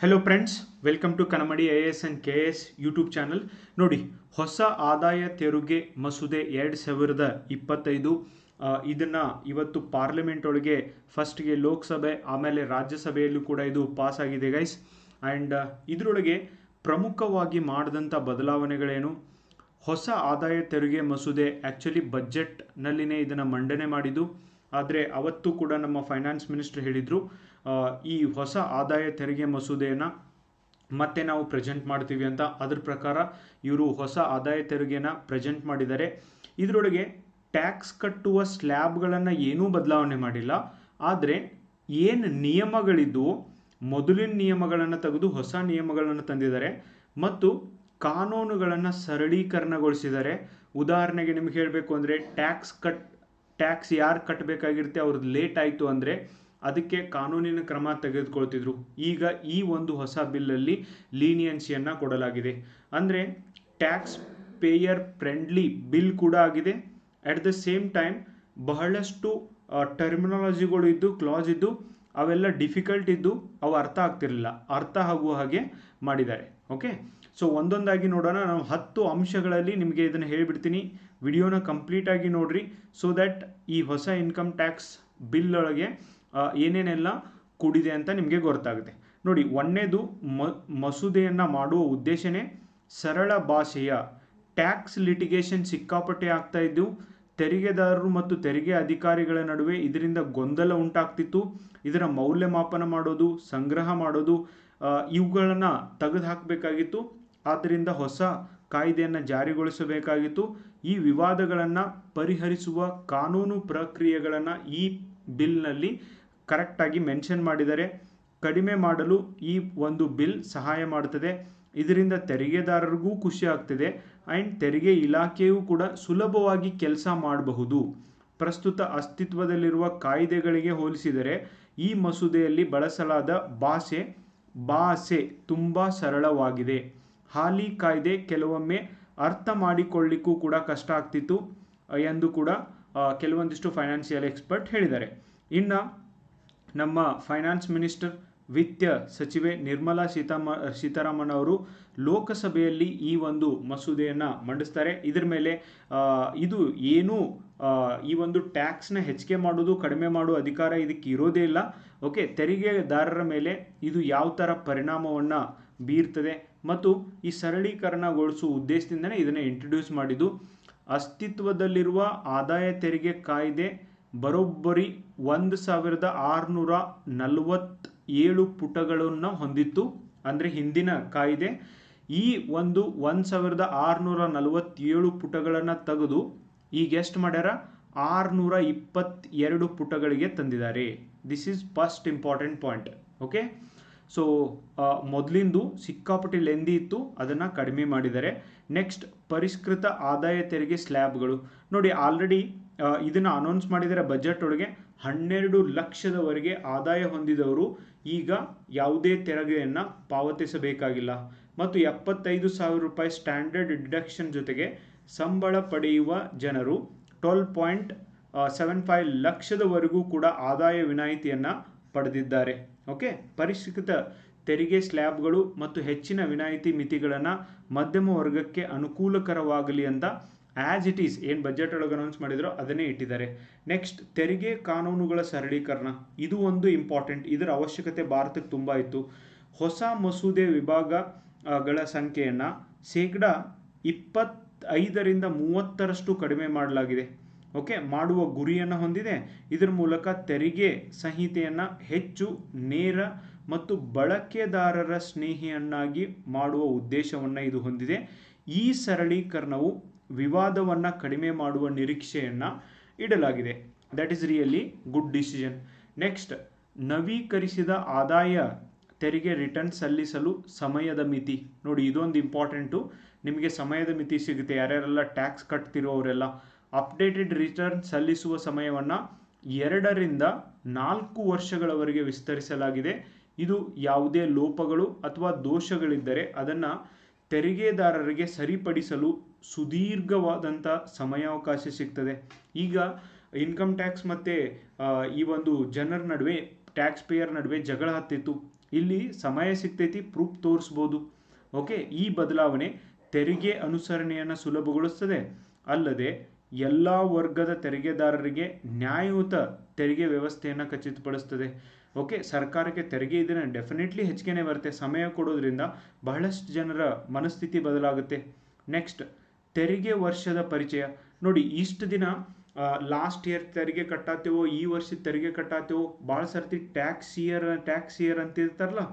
Hello friends welcome to Kanamadi I S and K S YouTube channel ನೋಡಿ, ಹೊಸ ಆದಾಯ ತೆರಿಗೆ ಮಸೂದೆ ಎರಡು ಸಾವಿರದ ಇಪ್ಪತ್ತೈದು ಇದನ್ನು ಇದನ್ನ ಇವತ್ತು ಪಾರ್ಲಿಮೆಂಟ್ ಒಳಗೆ ಫಸ್ಟ್ಗೆ ಲೋಕಸಭೆ, ಆಮೇಲೆ ರಾಜ್ಯಸಭೆಯಲ್ಲೂ ಕೂಡ ಇದು ಪಾಸ್ ಆಗಿದೆ ಗೈಸ್ ಆ್ಯಂಡ್ ಇದರೊಳಗೆ ಪ್ರಮುಖವಾಗಿ ಮಾಡಿದಂಥ ಬದಲಾವಣೆಗಳೇನು? ಹೊಸ ಆದಾಯ ತೆರಿಗೆ ಮಸೂದೆ ಆ್ಯಕ್ಚುಲಿ ಬಜೆಟ್ನಲ್ಲಿನೇ ಇದನ್ನು ಮಂಡನೆ ಮಾಡಿದ್ದು. ಆದರೆ ಅವತ್ತು ಕೂಡ ನಮ್ಮ ಫೈನಾನ್ಸ್ ಮಿನಿಸ್ಟರ್ ಹೇಳಿದರು. ಈ ಹೊಸ ಆದಾಯ ತೆರಿಗೆ ಮಸೂದೆಯನ್ನು ಮತ್ತೆ ನಾವು ಪ್ರೆಸೆಂಟ್ ಮಾಡ್ತೀವಿ ಅಂತ ಅದ್ರ ಪ್ರಕಾರ ಇವರು ಹೊಸ ಆದಾಯ ತೆರಿಗೆನ ಪ್ರೆಸೆಂಟ್ ಮಾಡಿದ್ದಾರೆ ಇದರೊಳಗೆ ಟ್ಯಾಕ್ಸ್ ಕಟ್ಟುವ ಸ್ಲ್ಯಾಬ್ಗಳನ್ನು ಏನೂ ಬದಲಾವಣೆ ಮಾಡಿಲ್ಲ. ಆದರೆ ಏನು ನಿಯಮಗಳಿದ್ದವು ಮೊದಲಿನ ನಿಯಮಗಳನ್ನು ತೆಗೆದು ಹೊಸ ನಿಯಮಗಳನ್ನು ತಂದಿದ್ದಾರೆ ಮತ್ತು ಕಾನೂನುಗಳನ್ನು ಸರಳೀಕರಣಗೊಳಿಸಿದ್ದಾರೆ. ಉದಾಹರಣೆಗೆ ನಿಮ್ಗೆ ಹೇಳಬೇಕು ಅಂದರೆ ಟ್ಯಾಕ್ಸ್ ಕಟ್ ಟ್ಯಾಕ್ಸ್ ಯಾರು ಕಟ್ಟಬೇಕಾಗಿರುತ್ತೆ ಅವ್ರದ್ದು ಲೇಟ್ ಆಯಿತು ಅಂದರೆ ಅದಕ್ಕೆ ಕಾನೂನಿನ ಕ್ರಮ ತೆಗೆದುಕೊಳ್ತಿದ್ರು. ಈಗ ಈ ಒಂದು ಹೊಸ ಬಿಲ್ಲಲ್ಲಿ ಲೀನಿಯನ್ಸಿಯನ್ನು ಕೊಡಲಾಗಿದೆ. ಅಂದರೆ ಟ್ಯಾಕ್ಸ್ ಪೇಯರ್ ಫ್ರೆಂಡ್ಲಿ ಬಿಲ್ ಕೂಡ ಆಗಿದೆ. ಅಟ್ ದ ಸೇಮ್ ಟೈಮ್ ಬಹಳಷ್ಟು ಟರ್ಮಿನಾಲಜಿಗಳು ಇದ್ದು, ಕ್ಲಾಸ್ ಇದ್ದು, ಅವೆಲ್ಲ ಡಿಫಿಕಲ್ಟ್ ಇದ್ದು ಅವು ಅರ್ಥ ಆಗ್ತಿರಲಿಲ್ಲ. ಅರ್ಥ ಆಗುವ ಹಾಗೆ ಮಾಡಿದ್ದಾರೆ. ಓಕೆ? ಸೊ, ಒಂದೊಂದಾಗಿ ನೋಡೋಣ. ನಾವು ಹತ್ತು ಅಂಶಗಳಲ್ಲಿ ನಿಮಗೆ ಇದನ್ನು ಹೇಳಿಬಿಡ್ತೀನಿ. ವಿಡಿಯೋನ ಕಂಪ್ಲೀಟಾಗಿ ನೋಡಿರಿ. ಸೊ ದ್ಯಾಟ್ ಈ ಹೊಸ ಇನ್ಕಮ್ ಟ್ಯಾಕ್ಸ್ ಬಿಲ್ ಒಳಗೆ ಏನೇನೆಲ್ಲ ಕೂಡಿದೆ ಅಂತ ನಿಮಗೆ ಗೊತ್ತಾಗುತ್ತೆ. ನೋಡಿ, ಒಂದನೇದು ಮ, ಮಸೂದೆಯನ್ನು ಮಾಡುವ ಉದ್ದೇಶನೇ ಸರಳ ಭಾಷೆಯ ಟ್ಯಾಕ್ಸ್ ಲಿಟಿಗೇಷನ್ ಸಿಕ್ಕಾಪಟ್ಟೆ ಆಗ್ತಾ ಇದ್ದು, ತೆರಿಗೆದಾರರು ಮತ್ತು ತೆರಿಗೆ ಅಧಿಕಾರಿಗಳ ನಡುವೆ ಇದರಿಂದ ಗೊಂದಲ ಉಂಟಾಗ್ತಿತ್ತು. ಇದರ ಮೌಲ್ಯಮಾಪನ ಮಾಡೋದು, ಸಂಗ್ರಹ ಮಾಡೋದು ಇವುಗಳನ್ನು ತೆಗೆದು ಹಾಕಬೇಕಾಗಿತ್ತು ಆದ್ದರಿಂದ ಹೊಸ ಕಾಯ್ದೆಯನ್ನು ಜಾರಿಗೊಳಿಸಬೇಕಾಗಿತ್ತು. ಈ ವಿವಾದಗಳನ್ನು ಪರಿಹರಿಸುವ ಕಾನೂನು ಪ್ರಕ್ರಿಯೆಗಳನ್ನು ಈ ಬಿಲ್ನಲ್ಲಿ ಕರೆಕ್ಟಾಗಿ ಮೆನ್ಷನ್ ಮಾಡಿದರೆ ಕಡಿಮೆ ಮಾಡಲು ಈ ಒಂದು ಬಿಲ್ ಸಹಾಯ ಮಾಡುತ್ತದೆ. ಇದರಿಂದ ತೆರಿಗೆದಾರರಿಗೂ ಖುಷಿ ಆಗ್ತದೆ. ಆ್ಯಂಡ್ ತೆರಿಗೆ ಇಲಾಖೆಯೂ ಕೂಡ ಸುಲಭವಾಗಿ ಕೆಲಸ ಮಾಡಬಹುದು. ಪ್ರಸ್ತುತ ಅಸ್ತಿತ್ವದಲ್ಲಿರುವ ಕಾಯ್ದೆಗಳಿಗೆ ಹೋಲಿಸಿದರೆ ಈ ಮಸೂದೆಯಲ್ಲಿ ಬಳಸಲಾದ ಭಾಷೆ ಭಾಷೆ ತುಂಬ ಸರಳವಾಗಿದೆ. ಹಾಲಿ ಕಾಯ್ದೆ ಕೆಲವೊಮ್ಮೆ ಅರ್ಥ ಮಾಡಿಕೊಳ್ಳಿಕ್ಕೂ ಕೂಡ ಕಷ್ಟ ಆಗ್ತಿತ್ತು, ಎಂದು ಕೂಡ ಕೆಲವೊಂದಿಷ್ಟು ಫೈನಾನ್ಷಿಯಲ್ ಎಕ್ಸ್ಪರ್ಟ್ ಹೇಳಿದ್ದಾರೆ. ಇನ್ನು ನಮ್ಮ ಫೈನಾನ್ಸ್ ಮಿನಿಸ್ಟರ್ ವಿತ್ತ ಸಚಿವೆ ನಿರ್ಮಲಾ ಸೀತಾಮ ಸೀತಾರಾಮನ್ ಅವರು ಲೋಕಸಭೆಯಲ್ಲಿ ಈ ಒಂದು ಮಸೂದೆಯನ್ನು ಮಂಡಿಸ್ತಾರೆ. ಇದರ ಮೇಲೆ ಇದು ಏನೂ ಈ ಒಂದು ಟ್ಯಾಕ್ಸ್ನ ಹೆಚ್ಚಿಗೆ ಮಾಡೋದು, ಕಡಿಮೆ ಮಾಡೋ ಅಧಿಕಾರ ಇದಕ್ಕೆ ಇರೋದೇ ಇಲ್ಲ. ಓಕೆ, ತೆರಿಗೆದಾರರ ಮೇಲೆ ಇದು ಯಾವ ಥರ ಪರಿಣಾಮವನ್ನು ಬೀರ್ತದೆ ಮತ್ತು ಈ ಸರಳೀಕರಣಗೊಳಿಸುವ ಉದ್ದೇಶದಿಂದನೇ ಇದನ್ನು ಇಂಟ್ರೊಡ್ಯೂಸ್ ಮಾಡಿದ್ದು. ಅಸ್ತಿತ್ವದಲ್ಲಿರುವ ಆದಾಯ ತೆರಿಗೆ ಕಾಯ್ದೆ ಬರೋಬ್ಬರಿ ಒಂದು ಸಾವಿರದ ಆರುನೂರ ನಲವತ್ತೇಳು ಪುಟಗಳನ್ನು ಹೊಂದಿತ್ತು. ಅಂದರೆ ಹಿಂದಿನ ಕಾಯ್ದೆ. ಈ ಒಂದು ಒಂದು ಸಾವಿರದ ಆರುನೂರ ನಲವತ್ತೇಳು ಪುಟಗಳನ್ನು ತೆಗೆದು ಈಗ ಎಷ್ಟು ಮಾಡ್ಯಾರ? ಆರುನೂರ ಇಪ್ಪತ್ತೆರಡು ಪುಟಗಳಿಗೆ ತಂದಿದ್ದಾರೆ. This is first important point okay so ಮೊದಲಿಂದು ಸಿಕ್ಕಾಪಟ್ಟಿ ಲೆಂದಿ ಇತ್ತು. ಅದನ್ನು ಕಡಿಮೆ ಮಾಡಿದ್ದಾರೆ. ನೆಕ್ಸ್ಟ್ ಪರಿಷ್ಕೃತ ಆದಾಯ ತೆರಿಗೆ ಸ್ಲ್ಯಾಬ್ಗಳು ನೋಡಿ ಆಲ್ರೆಡಿ ಇದನ್ನು ಅನೌನ್ಸ್ ಮಾಡಿದರೆ ಬಜೆಟ್ ಒಳಗೆ ಹನ್ನೆರಡು ಲಕ್ಷದವರೆಗೆ ಆದಾಯ ಹೊಂದಿದವರು ಈಗ ಯಾವುದೇ ತೆರಿಗೆಯನ್ನು ಪಾವತಿಸಬೇಕಾಗಿಲ್ಲ. ಮತ್ತು ಎಪ್ಪತ್ತೈದು ಸಾವಿರ ರೂಪಾಯಿ ಸ್ಟ್ಯಾಂಡರ್ಡ್ ಡಿಡಕ್ಷನ್ ಜೊತೆಗೆ ಸಂಬಳ ಪಡೆಯುವ ಜನರು ಟ್ವೆಲ್ ಪಾಯಿಂಟ್ ಸೆವೆನ್ ಫೈವ್ ಲಕ್ಷದವರೆಗೂ ಕೂಡ ಆದಾಯ ವಿನಾಯಿತಿಯನ್ನು ಪಡೆದಿದ್ದಾರೆ. ಓಕೆ ಪರಿಷ್ಕೃತ ತೆರಿಗೆ ಸ್ಲ್ಯಾಬ್ಗಳು ಮತ್ತು ಹೆಚ್ಚಿನ ವಿನಾಯಿತಿ ಮಿತಿಗಳನ್ನು ಮಧ್ಯಮ ವರ್ಗಕ್ಕೆ ಅನುಕೂಲಕರವಾಗಲಿ ಅಂತ ಆ್ಯಸ್ ಇಟ್ ಈಸ್ ಏನು ಬಜೆಟ್ ಒಳಗೆ ಅನೌನ್ಸ್ ಮಾಡಿದ್ರೋ ಅದನ್ನೇ ಇಟ್ಟಿದ್ದಾರೆ. ನೆಕ್ಸ್ಟ್ ತೆರಿಗೆ ಕಾನೂನುಗಳ ಸರಳೀಕರಣ. ಇದು ಒಂದು ಇಂಪಾರ್ಟೆಂಟ್ ಇದರ ಅವಶ್ಯಕತೆ ಭಾರತಕ್ಕೆ ತುಂಬ ಇತ್ತು. ಹೊಸ ಮಸೂದೆ ವಿಭಾಗಗಳ ಸಂಖ್ಯೆಯನ್ನು ಶೇಕಡ ಇಪ್ಪತ್ತೈದರಿಂದ ಮೂವತ್ತರಷ್ಟು ಕಡಿಮೆ ಮಾಡಲಾಗಿದೆ. ಓಕೆ ಮಾಡುವ ಗುರಿಯನ್ನು ಹೊಂದಿದೆ. ಇದರ ಮೂಲಕ ತೆರಿಗೆ ಸಂಹಿತೆಯನ್ನು ಹೆಚ್ಚು, ನೇರ ಮತ್ತು ಬಳಕೆದಾರರ ಸ್ನೇಹಿಯನ್ನಾಗಿ ಮಾಡುವ ಉದ್ದೇಶವನ್ನು ಇದು ಹೊಂದಿದೆ. ಈ ಸರಳೀಕರಣವು ವಿವಾದವನ್ನು ಕಡಿಮೆ ಮಾಡುವ ನಿರೀಕ್ಷೆಯನ್ನು ಇಡಲಾಗಿದೆ. That is really good decision next ನವೀಕರಿಸಿದ ಆದಾಯ ತೆರಿಗೆ ರಿಟರ್ನ್ ಸಲ್ಲಿಸಲು ಸಮಯದ ಮಿತಿ. ನೋಡಿ, ಇದೊಂದು ಇಂಪಾರ್ಟೆಂಟು ನಿಮಗೆ ಸಮಯದ ಮಿತಿ ಸಿಗುತ್ತೆ. ಯಾರ್ಯಾರೆಲ್ಲ ಟ್ಯಾಕ್ಸ್ ಕಟ್ತಿರೋರೆಲ್ಲ ಅಪ್ಡೇಟೆಡ್ ರಿಟರ್ನ್ ಸಲ್ಲಿಸುವ ಸಮಯವನ್ನು ಎರಡರಿಂದ ನಾಲ್ಕು ವರ್ಷಗಳವರೆಗೆ ವಿಸ್ತರಿಸಲಾಗಿದೆ. ಇದು ಯಾವುದೇ ಲೋಪಗಳು ಅಥವಾ ದೋಷಗಳಿದ್ದರೆ ಅದನ್ನು ತೆರಿಗೆದಾರರಿಗೆ ಸರಿಪಡಿಸಲು ಸುದೀರ್ಘವಾದಂಥ ಸಮಯಾವಕಾಶ ಸಿಗ್ತದೆ. ಈಗ ಇನ್ಕಮ್ ಟ್ಯಾಕ್ಸ್ ಮತ್ತು ಈ ಒಂದು ಜನರ ನಡುವೆ ಟ್ಯಾಕ್ಸ್ ಪೇಯರ್ ನಡುವೆ ಜಗಳ ಹತ್ತಿತ್ತು. ಇಲ್ಲಿ ಸಮಯ ಸಿಗ್ತೈತಿ ಪ್ರೂಫ್ ತೋರಿಸ್ಬೋದು. ಓಕೆ ಈ ಬದಲಾವಣೆ ತೆರಿಗೆ ಅನುಸರಣೆಯನ್ನು ಸುಲಭಗೊಳಿಸ್ತದೆ. ಅಲ್ಲದೆ, ಎಲ್ಲ ವರ್ಗದ ತೆರಿಗೆದಾರರಿಗೆ ನ್ಯಾಯಯುತ ತೆರಿಗೆ ವ್ಯವಸ್ಥೆಯನ್ನು ಖಚಿತಪಡಿಸ್ತದೆ. ಓಕೆ, ಸರ್ಕಾರಕ್ಕೆ ತೆರಿಗೆ ಇದನ್ನು ಡೆಫಿನೆಟ್ಲಿ ಹೆಚ್ಚಿಗೆನೆ ಬರುತ್ತೆ. ಸಮಯ ಕೊಡೋದ್ರಿಂದ ಬಹಳಷ್ಟು ಜನರ ಮನಸ್ಥಿತಿ ಬದಲಾಗುತ್ತೆ. ನೆಕ್ಸ್ಟ್ ತೆರಿಗೆ ವರ್ಷದ ಪರಿಚಯ. ನೋಡಿ, ಇಷ್ಟು ದಿನ ಲಾಸ್ಟ್ ಇಯರ್ ತೆರಿಗೆ ಕಟ್ಟಾತೇವೋ, ಈ ವರ್ಷದ ತೆರಿಗೆ ಕಟ್ಟಾತೇವೋ ಭಾಳ ಸರ್ತಿ ಟ್ಯಾಕ್ಸ್ ಇಯರ್ ಟ್ಯಾಕ್ಸ್ ಇಯರ್ ಅಂತ ಇರ್ತಾರಲ್ಲ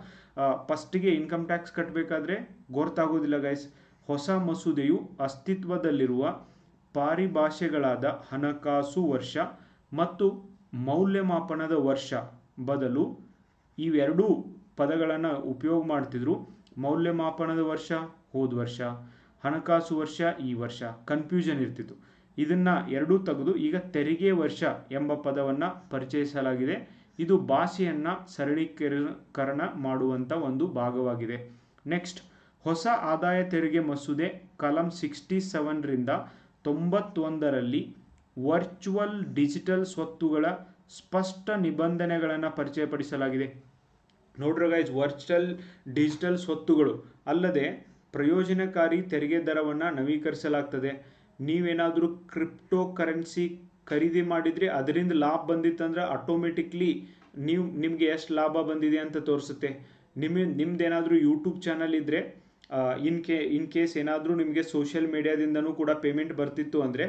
ಫಸ್ಟಿಗೆ ಇನ್ಕಮ್ ಟ್ಯಾಕ್ಸ್ ಕಟ್ಟಬೇಕಾದ್ರೆ ಗೊತ್ತಾಗೋದಿಲ್ಲ ಗೈಸ್ ಹೊಸ ಮಸೂದೆಯು ಅಸ್ತಿತ್ವದಲ್ಲಿರುವ ಪಾರಿಭಾಷೆಗಳಾದ ಹಣಕಾಸು ವರ್ಷ ಮತ್ತು ಮೌಲ್ಯಮಾಪನದ ವರ್ಷ. ಬದಲು ಇವೆರಡೂ ಪದಗಳನ್ನು ಉಪಯೋಗ ಮಾಡ್ತಿದ್ರು. ಮೌಲ್ಯಮಾಪನದ ವರ್ಷ, ಹೋದ ವರ್ಷ, ಹಣಕಾಸು ವರ್ಷ, ಈ ವರ್ಷ ಕನ್ಫ್ಯೂಷನ್ ಇರ್ತಿತ್ತು. ಇದನ್ನ ಎರಡೂ ತೆಗೆದು ಈಗ ತೆರಿಗೆ ವರ್ಷ ಎಂಬ ಪದವನ್ನು ಪರಿಚಯಿಸಲಾಗಿದೆ. ಇದು ಭಾಷೆಯನ್ನು ಸರಳೀಕರಣ ಮಾಡುವಂಥ ಒಂದು ಭಾಗವಾಗಿದೆ. ನೆಕ್ಸ್ಟ್ ಹೊಸ ಆದಾಯ ತೆರಿಗೆ ಮಸೂದೆ, ಕಲಂ ಸಿಕ್ಸ್ಟಿ ಸೆವೆನ್ರಿಂದ ತೊಂಬತ್ತೊಂದರಲ್ಲಿ ವರ್ಚುವಲ್ ಡಿಜಿಟಲ್ ಸ್ವತ್ತುಗಳ ಸ್ಪಷ್ಟ ನಿಬಂಧನೆಗಳನ್ನು ಪರಿಚಯಪಡಿಸಲಾಗಿದೆ. ನೋಡ್ರಿ ಗೈಸ್ ವರ್ಚುವಲ್ ಡಿಜಿಟಲ್ ಸ್ವತ್ತುಗಳು ಅಲ್ಲದೆ ಪ್ರಯೋಜನಕಾರಿ ತೆರಿಗೆ ದರವನ್ನು ನವೀಕರಿಸಲಾಗ್ತದೆ. ನೀವೇನಾದರೂ ಕ್ರಿಪ್ಟೋ ಕರೆನ್ಸಿ ಖರೀದಿ ಮಾಡಿದರೆ ಅದರಿಂದ ಲಾಭ ಬಂದಿತ್ತಂದ್ರೆ ಆಟೋಮೆಟಿಕ್ಲಿ ನೀವು, ನಿಮಗೆ ಎಷ್ಟು ಲಾಭ ಬಂದಿದೆ ಅಂತ ತೋರಿಸುತ್ತೆ. ನಿಮ್ಮ ನಿಮ್ಮದೇನಾದರೂ ಯೂಟ್ಯೂಬ್ ಚಾನಲ್ ಇದ್ದರೆ ಇನ್ ಕೇ ಇನ್ ಕೇಸ್ ಏನಾದರೂ ನಿಮಗೆ ಸೋಷಿಯಲ್ ಮೀಡಿಯಾದಿಂದನೂ ಕೂಡ ಪೇಮೆಂಟ್ ಬರ್ತಿತ್ತು ಅಂದರೆ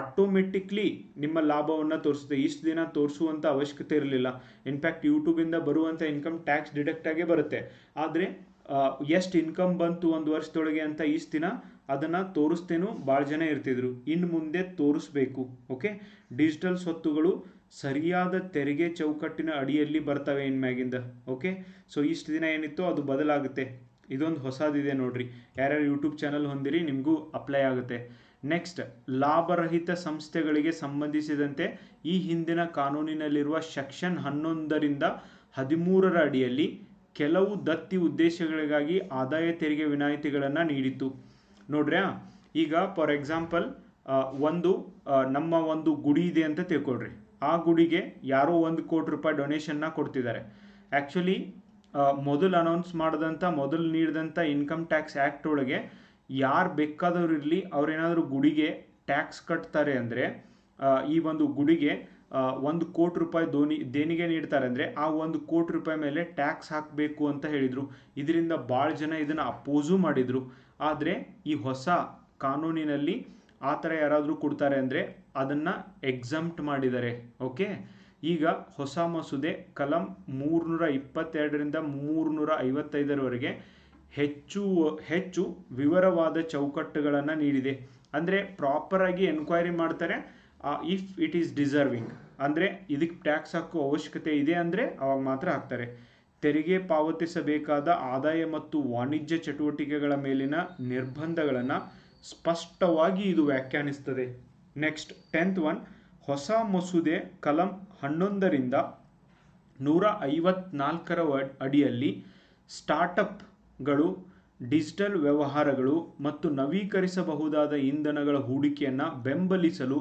ಆಟೋಮೆಟಿಕ್ಲಿ ನಿಮ್ಮ ಲಾಭವನ್ನು ತೋರಿಸುತ್ತೆ. ಇಷ್ಟು ದಿನ ತೋರಿಸುವಂಥ ಅವಶ್ಯಕತೆ ಇರಲಿಲ್ಲ. ಇನ್ಫ್ಯಾಕ್ಟ್ ಯೂಟ್ಯೂಬಿಂದ ಬರುವಂಥ ಇನ್ಕಮ್ ಟ್ಯಾಕ್ಸ್ ಡಿಡಕ್ಟ್ ಆಗೇ ಬರುತ್ತೆ. ಆದರೆ ಎಷ್ಟು ಇನ್ಕಮ್ ಬಂತು ಒಂದು ವರ್ಷದೊಳಗೆ ಅಂತ ಇಷ್ಟು ದಿನ ಅದನ್ನು ತೋರಿಸ್ತೇನೂ ಭಾಳ ಜನ ಇರ್ತಿದ್ರು. ಇನ್ನು ಮುಂದೆ ತೋರಿಸ್ಬೇಕು ಓಕೆ ಡಿಜಿಟಲ್ ಸ್ವತ್ತುಗಳು ಸರಿಯಾದ ತೆರಿಗೆ ಚೌಕಟ್ಟಿನ ಅಡಿಯಲ್ಲಿ ಬರ್ತವೆ ಇನ್ಮ್ಯಾಗಿಂದ ಓಕೆ ಸೊ ಇಷ್ಟು ದಿನ ಏನಿತ್ತು ಅದು ಬದಲಾಗುತ್ತೆ. ಇದೊಂದು ಹೊಸದಿದೆ ನೋಡ್ರಿ. ಯಾರ್ಯಾರು ಯೂಟ್ಯೂಬ್ ಚಾನಲ್ ಹೊಂದಿರಿ, ನಿಮಗೂ ಅಪ್ಲೈ ಆಗುತ್ತೆ. ನೆಕ್ಸ್ಟ್ ಲಾಭರಹಿತ ಸಂಸ್ಥೆಗಳಿಗೆ ಸಂಬಂಧಿಸಿದಂತೆ ಈ ಹಿಂದಿನ ಕಾನೂನಿನಲ್ಲಿರುವ ಸೆಕ್ಷನ್ ಹನ್ನೊಂದರಿಂದ ಹದಿಮೂರರ ಅಡಿಯಲ್ಲಿ ಕೆಲವು ದತ್ತಿ ಉದ್ದೇಶಗಳಿಗಾಗಿ ಆದಾಯ ತೆರಿಗೆ ವಿನಾಯಿತಿಗಳನ್ನು ನೀಡಿತು ನೋಡ್ರ್ಯಾ? ಈಗ ಫಾರ್ ಎಕ್ಸಾಂಪಲ್ ಒಂದು ನಮ್ಮ ಒಂದು ಗುಡಿ ಇದೆ ಅಂತ ತಿಳ್ಕೊಳ್ರಿ. ಆ ಗುಡಿಗೆ ಯಾರೋ ಒಂದು ಕೋಟಿ ರೂಪಾಯಿ ಡೊನೇಷನ್ನ ಕೊಡ್ತಿದ್ದಾರೆ. ಆ್ಯಕ್ಚುಲಿ ಮೊದಲು ಅನೌನ್ಸ್ ಮಾಡಿದಂಥ ಮೊದಲು ನೀಡಿದಂಥ ಇನ್ಕಮ್ ಟ್ಯಾಕ್ಸ್ ಆ್ಯಕ್ಟ್ ಒಳಗೆ ಯಾರು ಬೇಕಾದವ್ರು ಇರಲಿ ಅವ್ರೇನಾದರೂ ಗುಡಿಗೆ ಟ್ಯಾಕ್ಸ್ ಕಟ್ತಾರೆ ಅಂದರೆ ಈ ಒಂದು ಗುಡಿಗೆ ಒಂದು ಕೋಟಿ ರೂಪಾಯಿ ದೋನಿ, ದೇಣಿಗೆ ನೀಡ್ತಾರೆ ಅಂದರೆ, ಆ ಒಂದು ಕೋಟಿ ರೂಪಾಯಿ ಮೇಲೆ ಟ್ಯಾಕ್ಸ್ ಹಾಕಬೇಕು ಅಂತ ಹೇಳಿದರು. ಇದರಿಂದ ಭಾಳ ಜನ ಇದನ್ನು ಅಪೋಸು ಮಾಡಿದರು. ಆದರೆ ಈ ಹೊಸ ಕಾನೂನಿನಲ್ಲಿ ಆ ಥರ ಯಾರಾದರೂ ಕೊಡ್ತಾರೆ ಅಂದರೆ ಅದನ್ನು ಎಕ್ಸಮ್ಟ್ ಮಾಡಿದ್ದಾರೆ. ಓಕೆ ಈಗ ಹೊಸ ಮಸೂದೆ ಕಲಂ ಮೂರ್ನೂರ ಇಪ್ಪತ್ತೆರಡರಿಂದ ಮೂರ್ನೂರ ಐವತ್ತೈದರವರೆಗೆ ಹೆಚ್ಚು ಹೆಚ್ಚು ವಿವರವಾದ ಚೌಕಟ್ಟುಗಳನ್ನು ನೀಡಿದೆ. ಅಂದರೆ ಪ್ರಾಪರಾಗಿ ಎನ್ಕ್ವೈರಿ ಮಾಡ್ತಾರೆ. ಇಫ್ ಇಟ್ ಈಸ್ ಡಿಸರ್ವಿಂಗ್ ಅಂದರೆ ಇದಕ್ಕೆ ಟ್ಯಾಕ್ಸ್ ಹಾಕೋ ಅವಶ್ಯಕತೆ ಇದೆ ಅಂದರೆ ಅವಾಗ ಮಾತ್ರ ಹಾಕ್ತಾರೆ. ತೆರಿಗೆ ಪಾವತಿಸಬೇಕಾದ ಆದಾಯ ಮತ್ತು ವಾಣಿಜ್ಯ ಚಟುವಟಿಕೆಗಳ ಮೇಲಿನ ನಿರ್ಬಂಧಗಳನ್ನು ಸ್ಪಷ್ಟವಾಗಿ ಇದು ವ್ಯಾಖ್ಯಾನಿಸ್ತದೆ. ನೆಕ್ಸ್ಟ್ ಟೆಂತ್ ಒನ್ ಹೊಸ ಮಸೂದೆ ಕಲಂ ಹನ್ನೊಂದರಿಂದ ನೂರ ಐವತ್ನಾಲ್ಕರ ಅಡಿಯಲ್ಲಿ ಸ್ಟಾರ್ಟಪ್ಗಳು ಡಿಜಿಟಲ್ ವ್ಯವಹಾರಗಳು ಮತ್ತು ನವೀಕರಿಸಬಹುದಾದ ಇಂಧನಗಳ ಹೂಡಿಕೆಯನ್ನು ಬೆಂಬಲಿಸಲು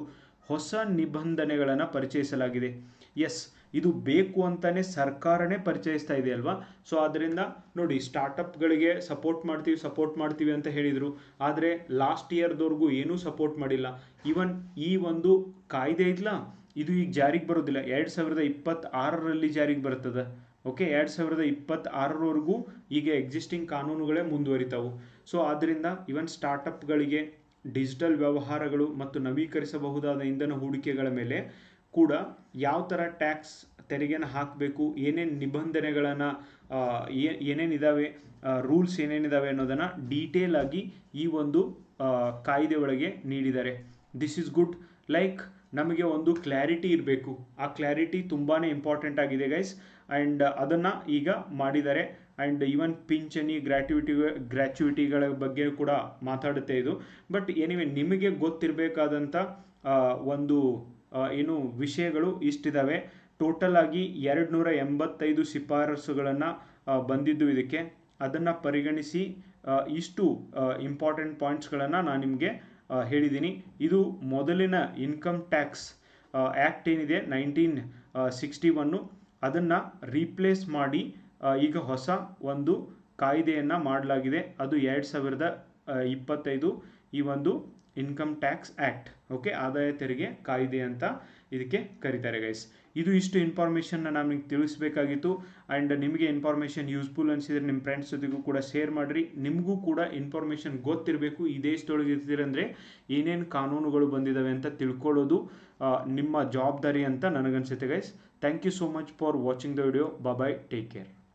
ಹೊಸ ನಿಬಂಧನೆಗಳನ್ನು ಪರಿಚಯಿಸಲಾಗಿದೆ. ಎಸ್. ಇದು ಬೇಕು ಅಂತಾನೆ ಸರ್ಕಾರನೇ ಪರಿಚಯಿಸ್ತಾ ಇದೆ ಅಲ್ವಾ? ಸೊ ಅದರಿಂದ ನೋಡಿ ಸ್ಟಾರ್ಟಪ್ಗಳಿಗೆ ಸಪೋರ್ಟ್ ಮಾಡ್ತೀವಿ ಸಪೋರ್ಟ್ ಮಾಡ್ತೀವಿ ಅಂತ ಹೇಳಿದರು. ಆದರೆ ಲಾಸ್ಟ್ ಇಯರ್ದವರೆಗೂ ಏನೂ ಸಪೋರ್ಟ್ ಮಾಡಿಲ್ಲ. ಈವನ್ ಈ ಒಂದು ಕಾಯ್ದೆ ಐತ್ಲಾ, ಇದು ಈಗ ಜಾರಿಗೆ ಬರೋದಿಲ್ಲ. ಎರಡು ಸಾವಿರದ ಇಪ್ಪತ್ತಾರರಲ್ಲಿ ಜಾರಿಗೆ ಬರ್ತದೆ. ಓಕೆ ಎರಡು ಸಾವಿರದ ಇಪ್ಪತ್ತಾರರವರೆಗೂ ಈಗ ಎಕ್ಸಿಸ್ಟಿಂಗ್ ಕಾನೂನುಗಳೇ ಮುಂದುವರಿತಾವು. ಸೊ ಆದ್ದರಿಂದ ಇವನ್ ಸ್ಟಾರ್ಟಪ್ಗಳಿಗೆ ಡಿಜಿಟಲ್ ವ್ಯವಹಾರಗಳು ಮತ್ತು ನವೀಕರಿಸಬಹುದಾದ ಇಂಧನ ಹೂಡಿಕೆಗಳ ಮೇಲೆ ಕೂಡ ಯಾವ ಥರ ಟ್ಯಾಕ್ಸ್ ತೆರಿಗೆನ ಹಾಕಬೇಕು, ಏನೇನು ನಿಬಂಧನೆಗಳನ್ನು ಏನೇನಿದ್ದಾವೆ ರೂಲ್ಸ್ ಏನೇನಿದ್ದಾವೆ ಅನ್ನೋದನ್ನು ಡೀಟೇಲ್ ಆಗಿ ಈ ಒಂದು ಕಾಯ್ದೆ ಒಳಗೆ ನೀಡಿದ್ದಾರೆ. ದಿಸ್ ಇಸ್ ಗುಡ್ ಲೈಕ್ ನಮಗೆ ಒಂದು ಕ್ಲಾರಿಟಿ ಇರಬೇಕು. ಆ ಕ್ಲಾರಿಟಿ ತುಂಬಾ ಇಂಪಾರ್ಟೆಂಟ್ ಆಗಿದೆ ಗೈಸ್ ಆ್ಯಂಡ್ ಅದನ್ನು ಈಗ ಮಾಡಿದ್ದಾರೆ. ಆ್ಯಂಡ್ ಈವನ್ ಪಿಂಚಣಿ ಗ್ರ್ಯಾಟ್ಯುಟಿ ಗ್ರ್ಯಾಚ್ಯುಟಿಗಳ ಬಗ್ಗೆ ಕೂಡ ಮಾತಾಡುತ್ತೆ ಇದು. ಬಟ್ ಏನಿವೆ ನಿಮಗೆ ಗೊತ್ತಿರಬೇಕಾದಂಥ ಒಂದು ಏನು ವಿಷಯಗಳು ಇಷ್ಟಿದ್ದಾವೆ ಟೋಟಲ್ ಆಗಿ ಎರಡು ನೂರ ಎಂಬತ್ತೈದು ಶಿಫಾರಸುಗಳನ್ನು ಬಂದಿದ್ದು ಇದಕ್ಕೆ. ಅದನ್ನು ಪರಿಗಣಿಸಿ ಇಷ್ಟು ಇಂಪಾರ್ಟೆಂಟ್ ಪಾಯಿಂಟ್ಸ್ಗಳನ್ನು ನಾನು ನಿಮಗೆ ಹೇಳಿದ್ದೀನಿ ಇದು ಮೊದಲಿನ ಇನ್ಕಮ್ ಟ್ಯಾಕ್ಸ್ ಆ್ಯಕ್ಟ್ ಏನಿದೆ ನೈನ್ಟೀನ್ ಸಿಕ್ಸ್ಟಿ ಒನ್ನು ಅದನ್ನು ರೀಪ್ಲೇಸ್ ಮಾಡಿ ಈಗ ಹೊಸ ಒಂದು ಕಾಯ್ದೆಯನ್ನು ಮಾಡಲಾಗಿದೆ. ಅದು ಎರಡು ಸಾವಿರದ ಇಪ್ಪತ್ತೈದು. ಈ ಒಂದು ಇನ್ಕಮ್ ಟ್ಯಾಕ್ಸ್ ಆ್ಯಕ್ಟ್ ಓಕೆ ಆದಾಯ ತೆರಿಗೆ ಕಾಯ್ದೆ ಅಂತ ಇದಕ್ಕೆ ಕರೀತಾರೆ ಗೈಸ್ ಇದು ಇಷ್ಟು ಇನ್ಫಾರ್ಮೇಷನ್ನ ನಮಗೆ ತಿಳಿಸ್ಬೇಕಾಗಿತ್ತು. ಆ್ಯಂಡ್ ನಿಮಗೆ ಇನ್ಫಾರ್ಮೇಷನ್ ಯೂಸ್ಫುಲ್ ಅನಿಸಿದ್ರೆ ನಿಮ್ಮ ಫ್ರೆಂಡ್ಸ್ ಜೊತೆಗೂ ಕೂಡ ಶೇರ್ ಮಾಡಿರಿ. ನಿಮಗೂ ಕೂಡ ಇನ್ಫಾರ್ಮೇಷನ್ ಗೊತ್ತಿರಬೇಕು ಈ ದೇಶದೊಳಗೆ ಇರ್ತೀರಂದರೆ ಏನೇನು ಕಾನೂನುಗಳು ಬಂದಿದ್ದಾವೆ ಅಂತ ತಿಳ್ಕೊಳ್ಳೋದು ನಿಮ್ಮ ಜವಾಬ್ದಾರಿ ಅಂತ ನನಗನ್ಸುತ್ತೆ guys thank you so much for watching the video bye take care